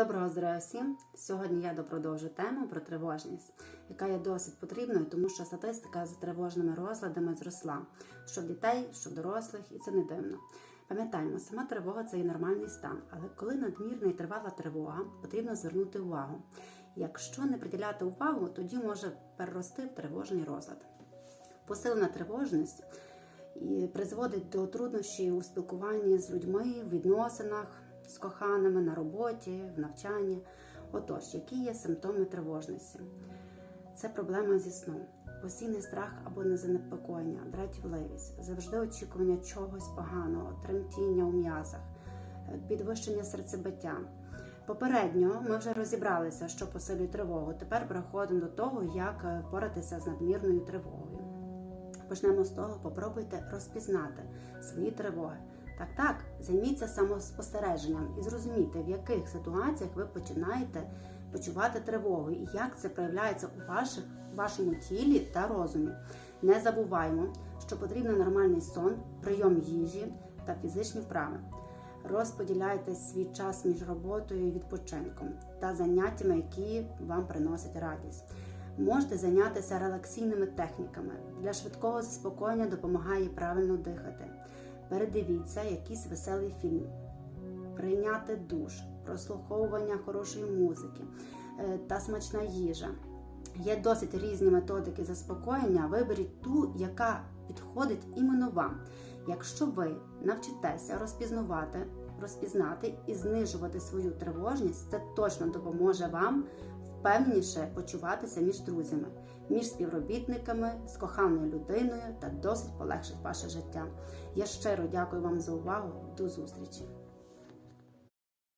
Доброго здоров'я всім! Сьогодні я допродовжу тему про тривожність, яка є досить потрібною, тому що статистика за тривожними розладами зросла що дітей, що дорослих, і це не дивно. Пам'ятаємо, сама тривога це є нормальний стан, але коли надмірна і тривала тривога, потрібно звернути увагу. Якщо не приділяти увагу, тоді може перерости в тривожний розлад. Посилена тривожність і призводить до труднощів у спілкуванні з людьми, в відносинах з коханими на роботі, в навчанні. Отож, які є симптоми тривожності? Це проблема зі сном, постійний страх або незанепокоєння, дратівливість, завжди очікування чогось поганого, тремтіння у м'язах, е, підвищення серцебиття. Попередньо ми вже розібралися, що посилює тривогу. Тепер переходимо до того, як е, впоратися з надмірною тривогою. Почнемо з того, попробуйте розпізнати свої тривоги. Так, так, займіться самоспостереженням і зрозумійте, в яких ситуаціях ви починаєте почувати тривогу і як це проявляється у ваших, вашому тілі та розумі. Не забуваємо, що потрібен нормальний сон, прийом їжі та фізичні вправи. Розподіляйте свій час між роботою і відпочинком та заняттями, які вам приносять радість. Можете зайнятися релаксійними техніками. Для швидкого заспокоєння допомагає правильно дихати. Передивіться якийсь веселий фільм, прийняти душ, прослуховування хорошої музики е, та смачна їжа. Є досить різні методики заспокоєння. Виберіть ту, яка підходить іменно вам. Якщо ви навчитеся розпізнавати, розпізнати і знижувати свою тривожність, це точно допоможе вам впевненіше почуватися між друзями, між співробітниками, з коханою людиною та досить полегшить ваше життя. Я щиро дякую вам за увагу. До зустрічі!